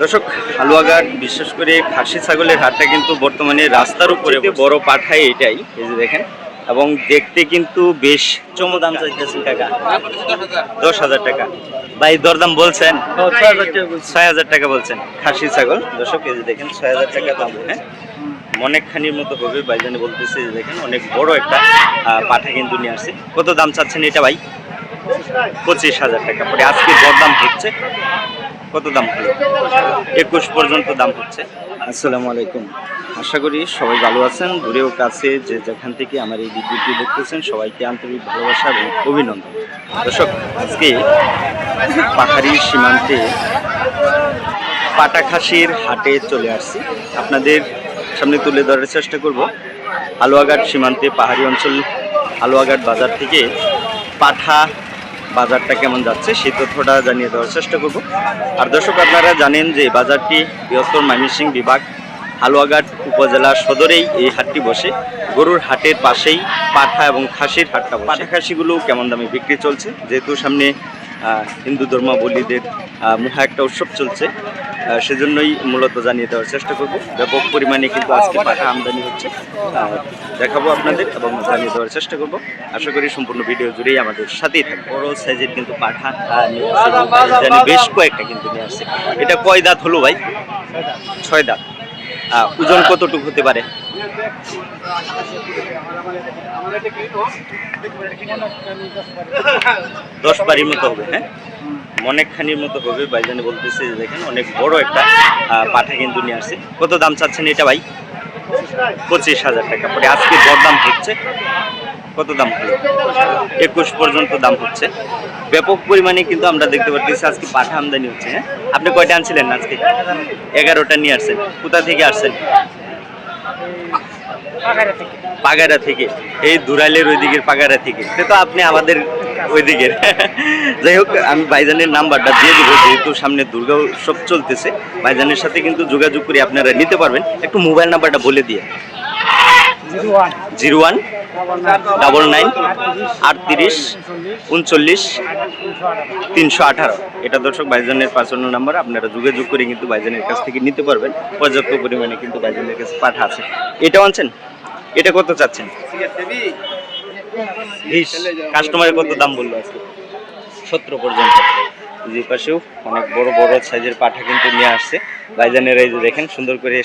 দর্শক হালুয়াঘাট বিশেষ করে খাসি ছাগলের হাটটা কিন্তু বর্তমানে রাস্তার উপরে বড় পাঠায় এটাই এই যে দেখেন। এবং দেখতে কিন্তু বেশ চমো দাম চাইতেছেন টাকা দশ হাজার টাকা। ভাই দরদাম বলছেন? ছয় হাজার টাকা বলছেন খাসি ছাগল। দর্শক এই যে দেখেন ছয় হাজার টাকা দাম হ্যাঁ? অনেকখানির মতো হবে ভাইজানি বলতেছে যে দেখেন অনেক বড় একটা পাঠা কিন্তু নিয়ে আসছে। কত দাম চাচ্ছেন এটা ভাই? পঁচিশ হাজার টাকা। পরে আজকে দরদাম হচ্ছে। কত দাম হলো? একুশ পর্যন্ত দাম হচ্ছে। আসসালামু আলাইকুম। আশা করি সবাই ভালো আছেন। দূরেও কাছে যে যেখান থেকে আমার এই ভিডিওটি দেখতেছেন, সবাইকে আন্তরিক ভালোবাসা এবং অভিনন্দন। দর্শক, আজকে পাহাড়ি সীমান্তে পাটাখাসির হাটে চলে আসছি। আপনাদের সামনে তুলে ধরার চেষ্টা করব। হালুয়াঘাট সীমান্তে পাহাড়ি অঞ্চল, হালুয়াঘাট বাজার থেকে পাঠা বাজারটা কেমন যাচ্ছে, সেই তথ্যটা জানিয়ে দেওয়ার চেষ্টা করব আর দর্শক, আপনারা জানেন যে বাজারটি বৃহত্তর ময়মনসিংহ বিভাগ, হালুয়াঘাট উপজেলা সদরেই এই হাটটি বসে গরুর হাটের পাশেই পাঠা এবং খাসির হাটটা। পাঠা খাসিগুলো কেমন দামে বিক্রি চলছে, যেহেতু সামনে হিন্দু ধর্মাবলীদের মহা একটা উৎসব চলছে। সেজন্যই মূলত জানিয়ে দেওয়ার চেষ্টা করব। ব্যাপক পরিমাণে কিন্তু আজকে পাঠা আমদানি হচ্ছে। দেখাবো আপনাদের এবং জানিয়ে দেওয়ার চেষ্টা করব। আশা করি সম্পূর্ণ ভিডিও জুড়েই আমাদের সাথেই থাকবে। বড় সাইজের কিন্তু পাঠা জানি বেশ কয়েকটা কিন্তু নিয়ে আসছে। এটা কয় দাঁত হলো ভাই? ছয় দাঁত। ওজন কতটুকু হতে পারে? দশ বাড়ির মতো হবে হ্যাঁ? অনেকখানির মতো হবে, ভাইজানি বলতেছে দেখেন, অনেক বড় একটা পাঠা কিন্তু নিয়ে আসছে কত দাম চাচ্ছেন এটা ভাই? পঁচিশ হাজার টাকা পরে আজকে দরদাম হচ্ছে, কত দাম হলো? একুশ পর্যন্ত দাম হচ্ছে। ব্যাপক পরিমাণে কিন্তু আমরা দেখতে পাচ্ছি আজকে পাঠা আমদানি হচ্ছে হ্যাঁ? আপনি কয়টা আনছিলেন আজকে? এগারোটা নিয়ে আসছেন। কোথা থেকে আসছেন? পাগারা থেকে। এই দুরাইলের ওই দিকের পাগারা থেকে। সে তো আপনি আমাদের ওই দিকের যাই হোক, আমি বাইজানের নাম্বারটা দিয়ে দেবো, যেহেতু সামনে দুর্গা উৎসব চলতেছে। বাইজানের সাথে কিন্তু যোগাযোগ করে আপনারা নিতে পারবেন। একটু মোবাইল নাম্বারটা বলে দিয়ে। Zero one. ডাবল নাইন আটত্রিশ উনচল্লিশ তিনশো আঠারো। এটা দর্শক ভাইজানের পার্সোনাল নাম্বার আপনারা যোগাযোগ করে কিন্তু ভাইজানের কাছ থেকে নিতে পারবেন। পর্যাপ্ত পরিমাণে কিন্তু ভাইজানের কাছে পাঠা আছে। এটাও আনছেন? এটা কত চাচ্ছেন? কাস্টমারের কত দাম বলল আজকে? সতেরো পর্যন্ত। যে পাশেও অনেক বড় বড় সাইজের পাঠা কিন্তু নিয়ে আসছে। ভাইজানের এই যে দেখেন সুন্দর করে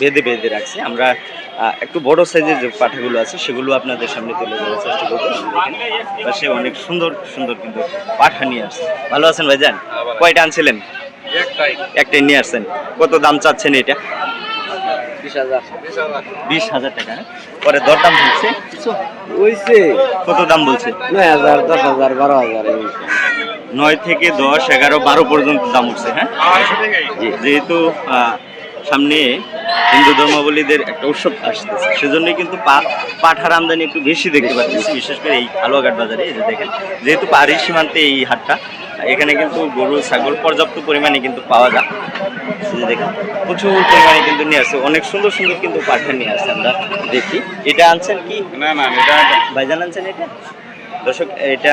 বেঁধে বেঁধে রাখছে। আমরা একটু বড় সাইজের যে পাঠাগুলো আছে সেগুলো আপনাদের সামনে তুলে ধরার চেষ্টা করব। পাশে অনেক সুন্দর সুন্দর কিন্তু পাঠা নিয়ে আসছে। ভালো আছেন ভাইজান? কয়টা আনছিলেন? একটাই। নিয়ে আসছেন। কত দাম চাচ্ছেন এটা? বিশ হাজার। টাকা হ্যাঁ? পরে দরদাম বলছে কত দাম বলছে? নয় হাজার দশ হাজার বারো হাজার। নয় থেকে দশ এগারো বারো পর্যন্ত দাম উঠছে হ্যাঁ? যেহেতু সামনে হিন্দু ধর্মাবলীদের একটা উৎসব আসতেছে সেজন্য কিন্তু পা- পাঠার আমদানি একটু বেশি দেখতে পাচ্ছি বিশেষ করে এই হালুয়াঘাট বাজারে এই যে দেখেন। যেহেতু পাহাড়ি সীমান্তে এই হাটটা এখানে কিন্তু গরু ছাগল পর্যাপ্ত পরিমাণে কিন্তু পাওয়া যায়। দেখেন প্রচুর পরিমাণে কিন্তু নিয়ে আসছে অনেক সুন্দর সুন্দর কিন্তু পাঠা নিয়ে আসছে আমরা দেখি। এটা আনছেন কি? না না এটা ভাইজান আনছেন এটা? দর্শক এটা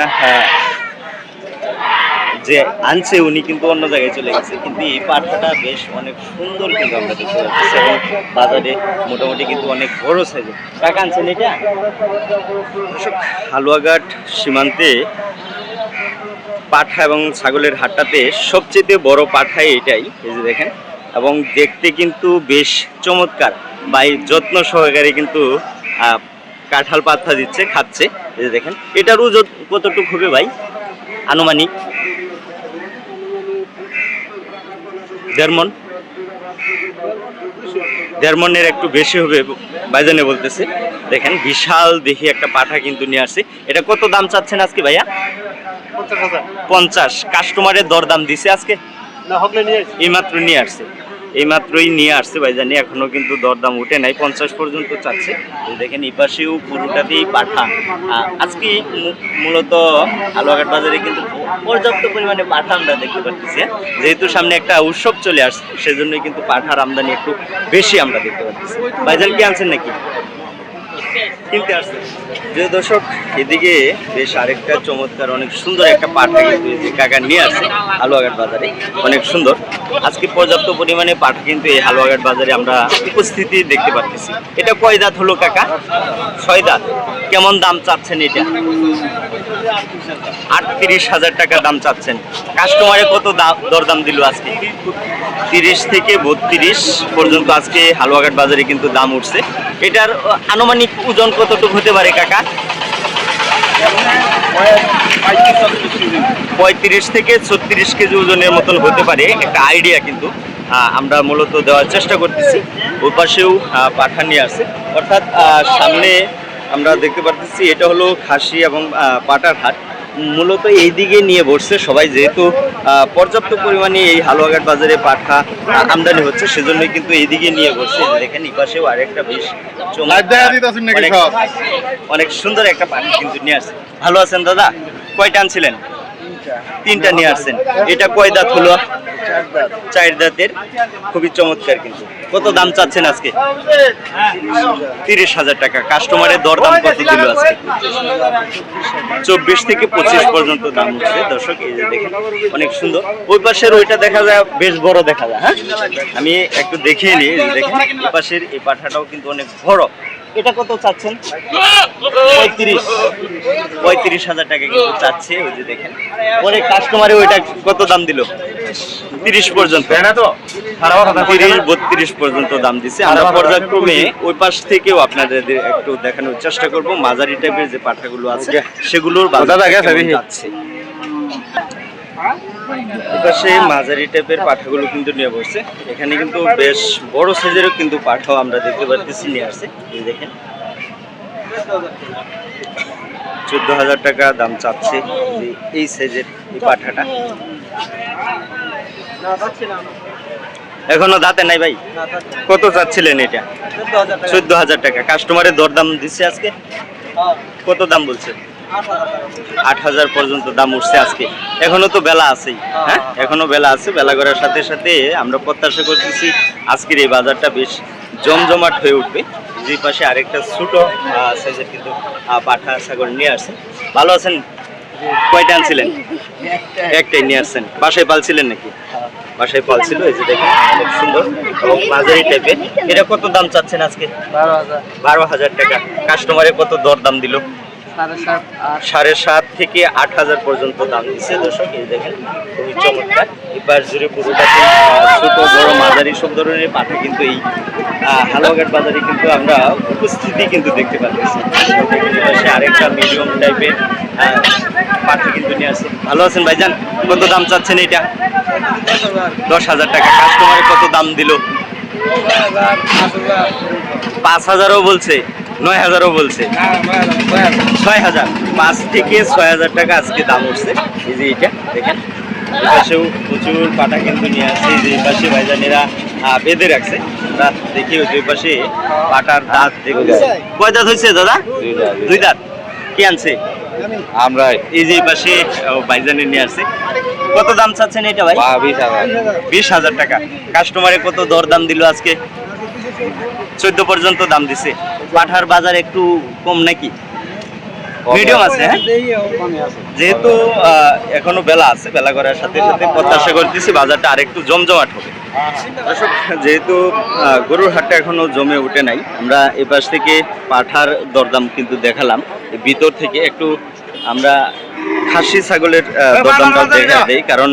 যে আনছে উনি কিন্তু অন্য জায়গায় চলে গেছে। কিন্তু এই পাঠাটা বেশ অনেক সুন্দর কিন্তু আমরা দেখতে পাচ্ছি এবং বাজারে মোটামুটি কিন্তু অনেক বড় সাইজের। টাকা আনছেন এটা? হালুয়াঘাট সীমান্তে পাঠা এবং ছাগলের হাটটাতে সবচেয়ে বড় পাঠাই এটাই, এই যে দেখেন। এবং দেখতে কিন্তু বেশ চমৎকার। বা এই যত্ন সহকারে কিন্তু কাঁঠাল পাতা দিচ্ছে, খাচ্ছে। এই যে দেখেন, এটার ওজন কতটুকু হবে ভাই? আনুমানিক? দেড় মন দেড় মনের একটু বেশি হবে ভাইজানে বলতেছে। দেখেন বিশাল দেখি একটা পাঠা কিন্তু নিয়ে আসছে। এটা কত দাম চাচ্ছেন আজকে ভাইয়া? পঞ্চাশ কাস্টমারের দরদাম দিছে আজকে? নিয়ে এইমাত্র নিয়ে আসছে। এইমাত্রই নিয়ে আসছে ভাইজানি, এখনও কিন্তু দরদাম উঠে নাই, পঞ্চাশ পর্যন্ত চাচ্ছে। দেখেন, এই পাশেও পুরোটাতেই পাঠা। আজকে মূলত আলুয়াঘাট বাজারে কিন্তু পর্যাপ্ত পরিমাণে পাঠা আমরা দেখতে পাচ্ছি? যেহেতু সামনে একটা উৎসব চলে আসছে, সেজন্যই কিন্তু পাঠার আমদানি একটু বেশি আমরা দেখতে পাচ্ছি। ভাইজান, কি আনছেন নাকি? কিনতে আসছে। যে দর্শক, এদিকে বেশ আরেকটা চমৎকার, অনেক সুন্দর একটা পাঠা কিন্তু কাকা নিয়ে আসছে, হালুয়াঘাট বাজারে। অনেক সুন্দর। আজকে পর্যাপ্ত পরিমাণে পাঠা কিন্তু এই হালুয়াঘাট বাজারে আমরা উপস্থিতি দেখতে পাচ্ছি এটা কয় দাঁত হলো কাকা? ছয় দাঁত। কেমন দাম চাচ্ছেন এটা? আটত্রিশ হাজার টাকা দাম চাচ্ছেন। কাস্টমারে কত দাম- দরদাম দিল আজকে? তিরিশ থেকে বত্রিশ পর্যন্ত আজকে হালুয়াঘাট বাজারে কিন্তু দাম উঠছে। এটার আনুমানিক ওজন কতটুকু হতে পারে, কাকা? পঁয়ত্রিশ থেকে ছত্রিশ কেজি ওজনের মতন হতে পারে, একটা আইডিয়া কিন্তু আমরা মূলত দেওয়ার চেষ্টা করতেছি। ওই পাশেও পাঠা নিয়ে আসছে অর্থাৎ সামনে আমরা দেখতে পারতেছি, এটা হলো খাসি এবং পাটার হাট। মূলত এই দিকে নিয়ে বসছে সবাই যেহেতু পর্যাপ্ত পরিমাণে এই হালুয়াঘাট বাজারে পাঠা আমদানি হচ্ছে সেজন্য কিন্তু এইদিকে নিয়ে বসছে। দেখেন এই পাশেও আরেকটা বেশ অনেক অনেক সুন্দর একটা পাখি কিন্তু নিয়ে আসছে। ভালো আছেন দাদা? কয়টা আনছিলেন? তিনটা। নিয়ে আসছেন। এটা কয় দাঁত হলো? চার দাঁতের। খুবই চমৎকার কিন্তু। কত দাম চাচ্ছেন আজকে? তিরিশ হাজার টাকা। কাস্টমারের দরদাম কত দিল আজকে? চব্বিশ থেকে পঁচিশ পর্যন্ত দাম উঠছে দর্শক এই যে দেখেন অনেক সুন্দর। ওই পাশের ওইটা দেখা যায় বেশ বড় দেখা যায় হ্যাঁ? আমি একটু দেখিয়ে নিই। দেখেন এই পাশের এই পাঠাটাও কিন্তু অনেক বড়। এটা কত চাচ্ছেন? পঁয়ত্রিশ। পঁয়ত্রিশ হাজার টাকা কিন্তু চাচ্ছে ওই যে দেখেন। পরে কাস্টমারে ওইটা কত দাম দিল? তিরিশ পর্যন্ত। তিরিশ বত্রিশ পর্যন্ত দাম আমরা পর্যায়ক্রমে ওই পাশ থেকেও আপনাদের একটু দেখানোর চেষ্টা করব। মাঝারি টাইপের যে পাঠাগুলো আছে সেগুলোর বাজার? যাচ্ছে? এপাশে মাঝারি টাইপের পাঠাগুলো কিন্তু নিয়ে বসছে। এখানে কিন্তু বেশ বড় সাইজেরও কিন্তু পাঠাও আমরা দেখতে পাচ্ছি নিয়ে আসছে। দেখেন। চোদ্দ হাজার টাকা দাম চাচ্ছে এই সাইজের এই পাঠাটা। এখনও দাঁতে নাই ভাই? কত চাচ্ছিলেন এটা? চোদ্দ হাজার টাকা। কাস্টমারের দরদাম দিচ্ছে আজকে? কত দাম বলছে আট হাজার পর্যন্ত দাম উঠছে আজকে। এখনও তো বেলা আছেই হ্যাঁ? এখনও বেলা আছে বেলা করার সাথে সাথে আমরা প্রত্যাশা করতেছি আজকের এই বাজারটা বেশ জমজমাট হয়ে উঠবে। যে পাশে আরেকটা ছোট সাইজের কিন্তু পাঠা ছাগল নিয়ে আসছেন ভালো আছেন? কয়টা আনছিলেন? একটাই নিয়ে আসছেন। বাসায় পালছিলেন নাকি? বাসায় পালছিল এই যে দেখেন অনেক সুন্দর এবং মাঝারি টাইপের এটা কত দাম চাচ্ছেন আজকে? বারো হাজার। বারো হাজার টাকা। কাস্টমারে কত দর দাম দিল? সাড়ে সাত থেকে আট হাজার পর্যন্ত দাম দিচ্ছে দর্শক এই দেখেন খুবই চমৎকার। এবার জুড়ে পুরোটাতে আহ, ছোট বড় মাঝারি সব ধরনের পাঠা কিন্তু এই হালুয়াঘাট বাজারে কিন্তু আমরা উপস্থিতি কিন্তু দেখতে পাচ্ছি। আরেকটা মিডিয়াম টাইপের পাঠা কিন্তু নিয়ে আসছে। ভালো আছেন ভাইজান? কত দাম চাচ্ছেন এটা দশ হাজার টাকা। কাস্টমারে কত দাম দিল? পাঁচ হাজারও বলছে। নয় হাজারও বলছে। ছয় হাজার। পাঁচ থেকে ছয় হাজার টাকা আজকে দাম উঠছে। এই যে এটা দেখেন। প্রচুর পাটা কিন্তু নিয়ে আসছে। এই যে পাশে ভাইজানেরা বেঁধে রাখছে। আমরা দেখি দুই পাশে পাটার দাঁত দেখতে কয় দাঁত হয়েছে দাদা? দুই দাঁত। কি আনছে? আমরা। এই যে পাশে ভাইজানের নিয়ে আসছে। কত দাম চাচ্ছেন এটা ভাই? বিশ হাজার। বিশ হাজার টাকা। কাস্টমারে কত দর দাম দিল আজকে? চোদ্দ পর্যন্ত দাম দিছে। পাঠার বাজার একটু কম নাকি? মিডিয়াম আছে। হ্যাঁ? যেহেতু আহ, এখনও বেলা আছে বেলা করার সাথে সাথে প্রত্যাশা করতেছি বাজারটা আরেকটু জমজমাট হবে। দর্শক যেহেতু আহ, গরুর হাটটা এখনও জমে উঠে নাই আমরা এ পাশ থেকে পাঠার দরদাম কিন্তু দেখালাম। ভিতর থেকে একটু আমরা খাসি ছাগলের আহ, দরদামটা দেখা দেই কারণ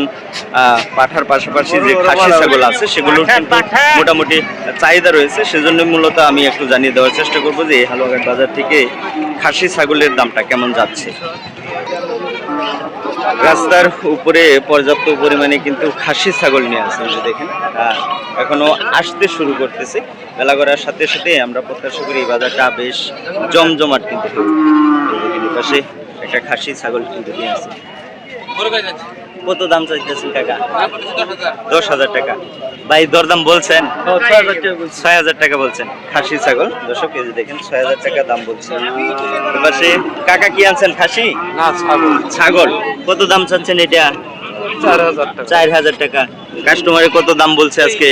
পাঠার পাশাপাশি যে খাসি ছাগল আছে সেগুলোর কিন্তু মোটামুটি চাহিদা রয়েছে। সেজন্য মূলত আমি একটু জানিয়ে দেওয়ার চেষ্টা করব যে এই হালুয়াঘাট বাজার থেকে খাসি ছাগলের দামটা কেমন যাচ্ছে। রাস্তার উপরে পর্যাপ্ত পরিমাণে কিন্তু খাসি ছাগল নিয়ে আসে যে দেখেন। এখনও আসতে শুরু করতেছে। বেলা করার সাথে সাথে আমরা প্রত্যাশা করি এই বাজারটা বেশ জমজমাট কিন্তু পাশে একটা খাসি ছাগল কিন্তু নিয়ে আসে কত দাম চাইতেছেন কাকা? দশ হাজার। টাকা। ভাই দরদাম বলছেন? ছয় হাজার টাকা বলছেন। খাসি ছাগল। দর্শক কেজি দেখেন ছয় হাজার টাকা দাম বলছেন এবার সে কাকা কি আনছেন খাসি? না ছাগল। ছাগল। কত দাম চাচ্ছেন এটা? চার হাজার টাকা। কাস্টমারে কত দাম বলছে আজকে?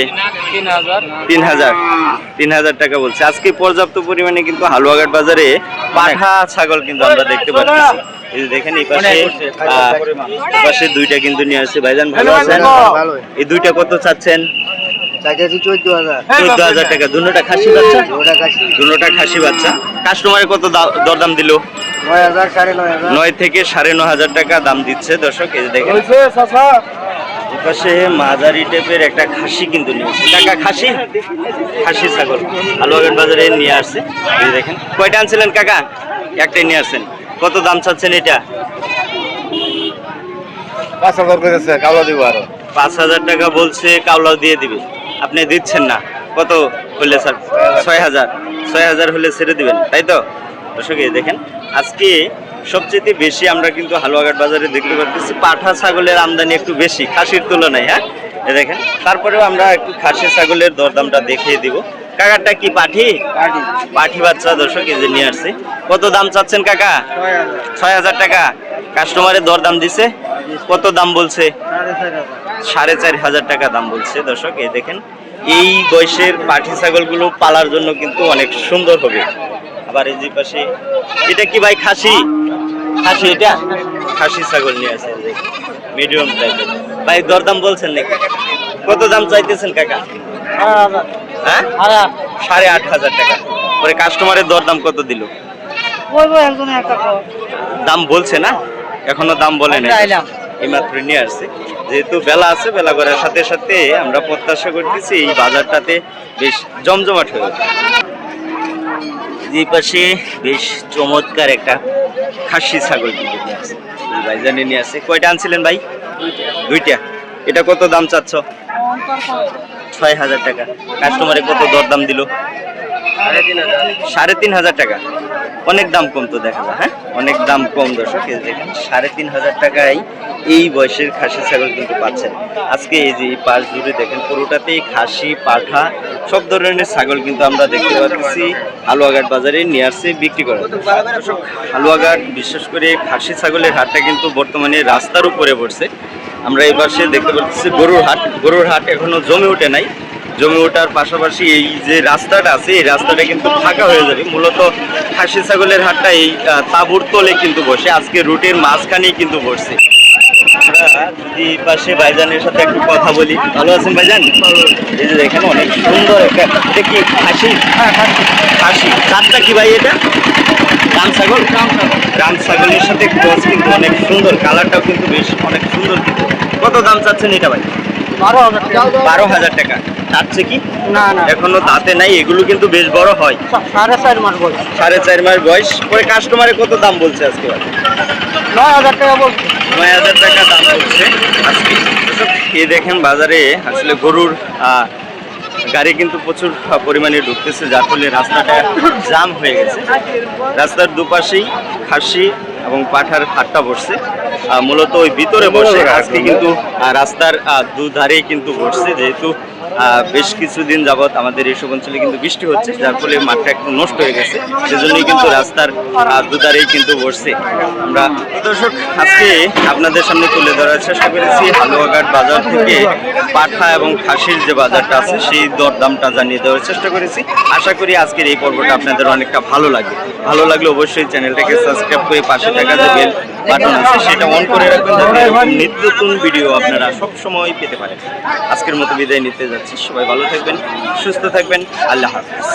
তিন হাজার। তিন হাজার। টাকা বলছে। আজকে পর্যাপ্ত পরিমাণে কিন্তু হালুয়াঘাট বাজারে পাঠা ছাগল কিন্তু আমরা দেখতে পাচ্ছি। এই যে দেখেন এই পাশে এই পাশে দুইটা কিন্তু নিয়ে আসছে। ভাইজান ভালো আছেন? এই দুইটা কত চাচ্ছেন? চোদ্দ হাজার। টাকা। দুটোটা খাসি বাচ্চা? ওটা খাসি। বাচ্চা। কাস্টমারে কত দরদাম দিল? নয় থেকে সাড়ে ন হাজার টাকা দাম দিচ্ছে দর্শক এই যে দেখেন। এপাশে মাঝারি টাইপের একটা খাসি কিন্তু টাকা খাসি? খাসি ছাগল। বাজারে নিয়ে আসছে। এই দেখেন। কয়টা আনছিলেন কাকা? একটাই নিয়ে আসছেন। কত দাম চাচ্ছেন এটা? পাঁচ হাজার করেছে কালো দিব আরও। পাঁচ হাজার টাকা বলছে কাউলাও দিয়ে দিবে। আপনি দিচ্ছেন না। কত হলে স্যার? ছয় হাজার। ছয় হাজার। হলে ছেড়ে দিবেন তাই তো? দর্শক এই দেখেন। আজকে সবচেয়ে বেশি আমরা কিন্তু হালুয়াঘাট বাজারে দেখতে পাচ্ছি পাঠা ছাগলের আমদানি একটু বেশি খাসির তুলনায় হ্যাঁ? দেখেন তারপরেও আমরা একটু খাসি ছাগলের দরদামটা দেখিয়ে দিব। কাকারটা কি পাঠি? পাঠি। বাচ্চা দর্শক যে নিয়ে আসছে। কত দাম চাচ্ছেন কাকা? ছয় হাজার টাকা। কাস্টমারের দরদাম দিছে? কত দাম বলছে? সাড়ে চার হাজার টাকা দাম বলছে দর্শক এই দেখেন। এই বয়সের পাঠি ছাগলগুলো পালার জন্য কিন্তু অনেক সুন্দর হবে। আবার এই যে পাশে এটা কি ভাই খাসি? খাসি এটা? খাসি ছাগল নিয়ে আছে মিডিয়াম টাইপের ভাই দরদাম বলছেন নাকি? কত দাম চাইতেছেন কাকা? হ্যাঁ? সাড়ে আট হাজার টাকা। পরে কাস্টমারের দরদাম কত দিল? দাম বলছে না? এখনও দাম বলে নাই। এইমাত্র নিয়ে আসছে। যেহেতু বেলা আছে বেলা করার সাথে সাথে আমরা প্রত্যাশা করতেছি এই বাজারটাতে বেশ জমজমাট হয়ে যাবে যে পাশে বেশ চমৎকার একটা খাসি ছাগল কিন্তু নিয়ে এই ভাইজানে নিয়ে কয়টা আনছিলেন ভাই? দুইটা। এটা কত দাম চাচ্ছ? ছয় হাজার টাকা। কাস্টমারে কত দরদাম দিল? সাড়ে তিন হাজার টাকা। অনেক দাম কম তো দেখা যায় হ্যাঁ? অনেক দাম কম দর্শক সাড়ে তিন হাজার টাকায় এই বয়সের খাসি ছাগল কিন্তু পাচ্ছেন। আজকে এই যে পাশ জুড়ে দেখেন, পুরোটাতেই খাসি, পাঠা, সব ধরনের ছাগল কিন্তু আমরা দেখতে পাচ্ছি হালুয়াঘাট বাজারে নিয়ে আসছে, বিক্রি করে। হালুয়াঘাট বিশেষ করে খাসি ছাগলের হাটটা কিন্তু বর্তমানে রাস্তার উপরে পড়ছে। আমরা এই পাশে দেখতে পাচ্ছি গরুর হাট। গরুর হাট এখনও জমে ওঠে নাই। জমে ওঠার পাশাপাশি এই যে রাস্তাটা আছে, এই রাস্তাটা কিন্তু ফাঁকা হয়ে যাবে। মূলত খাসি ছাগলের হাটটা এই তাঁবুর তলে কিন্তু বসে। আজকে রুটের মাঝখানেই কিন্তু বসছে আমরা যদি পাশে ভাইজানের সাথে একটু কথা বলি। ভালো আছেন ভাইজান? এই যে দেখেন অনেক সুন্দর একটা এটা কি খাসি? খাসি। জাতটা কি ভাই এটা? রাম ছাগল? রাম ছাগলের সাথে ক্রস কিন্তু অনেক সুন্দর। কালারটাও কিন্তু বেশ অনেক সুন্দর কিন্তু। কত দাম চাচ্ছেন এটা ভাই? বারো হাজার বারো হাজার টাকা। চাচ্ছে কি? না না। এখনও দাঁতে নাই এগুলো কিন্তু বেশ বড় হয়। সাড়ে চার মাস বয়স। সাড়ে চার মাস বয়স। পরে কাস্টমারে কত দাম বলছে আজকে ভাই? নয় হাজার টাকা বলছি। নয় হাজার টাকা দাম হচ্ছে। আজকে এ দেখেন বাজারে আসলে গরুর গাড়ি কিন্তু প্রচুর পরিমাণে ঢুকতেছে যার ফলে রাস্তাটা জাম হয়ে গেছে। রাস্তার দুপাশেই খাসি এবং পাঠার হাটটা বসছে মূলত ওই ভিতরে বসে আজকে কিন্তু রাস্তার দুধারেই কিন্তু বসছে যেহেতু বেশ কিছুদিন যাবৎ আমাদের এইসব অঞ্চলে কিন্তু বৃষ্টি হচ্ছে, যার ফলে মাঠটা একটু নষ্ট হয়ে গেছে। সেজন্যই কিন্তু রাস্তার দুধারেই কিন্তু বসছে। আমরা দর্শক, আজকে আপনাদের সামনে তুলে ধরার চেষ্টা করেছি হালুয়াঘাট বাজার থেকে পাঠা এবং খাসির যে বাজারটা আছে, সেই দরদামটা জানিয়ে দেওয়ার চেষ্টা করেছি। আশা করি আজকের এই পর্বটা আপনাদের অনেকটা ভালো লাগবে। ভালো লাগলে অবশ্যই চ্যানেলটাকে সাবস্ক্রাইব করে পাশে থাকা যে বেল বাটন আছে সেটা অন করে রাখবেন যাতে নিত্য নতুন ভিডিও আপনারা সব সময় পেতে পারেন। আজকের মতো বিদায় নিতে যাচ্ছি। সবাই ভালো থাকবেন, সুস্থ থাকবেন। আল্লাহ হাফিজ।